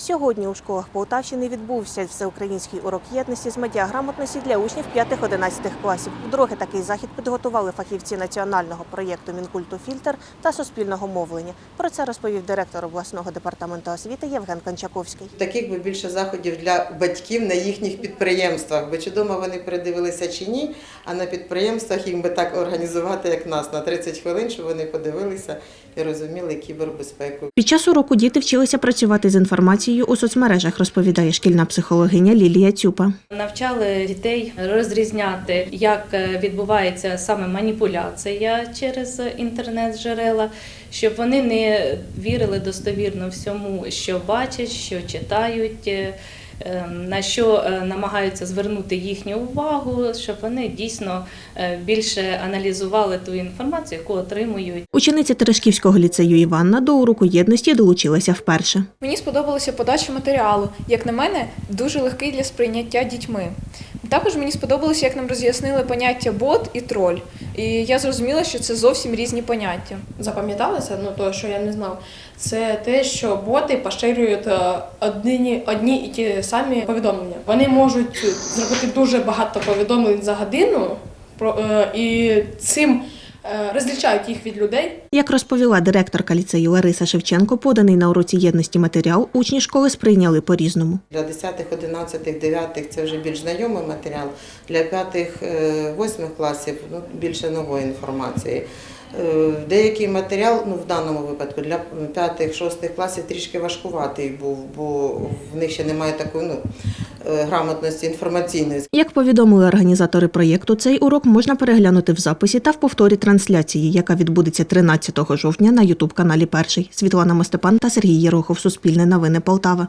Сьогодні у школах Полтавщини відбувся всеукраїнський урок єдності з медіаграмотності для учнів 5-11 класів. Вдруге такий захід підготували фахівці національного проєкту Мінкульту Фільтр та суспільного мовлення. Про це розповів директор обласного департаменту освіти Євген Кончаковський. Таких би більше заходів для батьків на їхніх підприємствах. Бо чи дома вони передивилися чи ні, а на підприємствах їм би так організувати, як нас, на 30 хвилин, щоб вони подивилися і розуміли кібербезпеку. Під час уроку діти вчилися працювати з інформацією у соцмережах, розповідає шкільна психологиня Лілія Цюпа. Навчали дітей розрізняти, як е, відбувається саме маніпуляція через інтернет-джерела, щоб вони не вірили достовірно всьому, що бачать, що читають. Е, е, На що е, намагаються звернути їхню увагу, щоб вони дійсно е, більше аналізували ту інформацію, яку отримують. Учениця Терешківського ліцею Іванна до уроку єдності долучилася вперше. Мені сподобалася подача матеріалу. Як на мене, дуже легкий для сприйняття дітьми. Також мені сподобалося, як нам роз'яснили поняття бот і троль. І я зрозуміла, що це зовсім різні поняття. запам'яталося, ну то, що я не знав, це те, що боти поширюють е, одні, одні і ті самі повідомлення. Вони можуть зробити дуже багато повідомлень за годину, про- е, і цим розлічають їх від людей. Як розповіла директорка ліцею Лариса Шевченко, поданий на уроці єдності матеріал учні школи сприйняли по-різному. Для 10, 11, 9 це вже більш знайомий матеріал. Для 5, 8 класів ну, більше нової інформації. Е, Деякий матеріал, ну в даному випадку, для 5, 6 класів трішки важкуватий був, бо в них ще немає такої ну, е, грамотності інформаційної. Як повідомили організатори проєкту, цей урок можна переглянути в записі та в повторі трансляції, яка відбудеться 13 жовтня на Ютуб каналі Перший. Світлана Мостепан та Сергій Єрохов. Суспільне новини Полтава.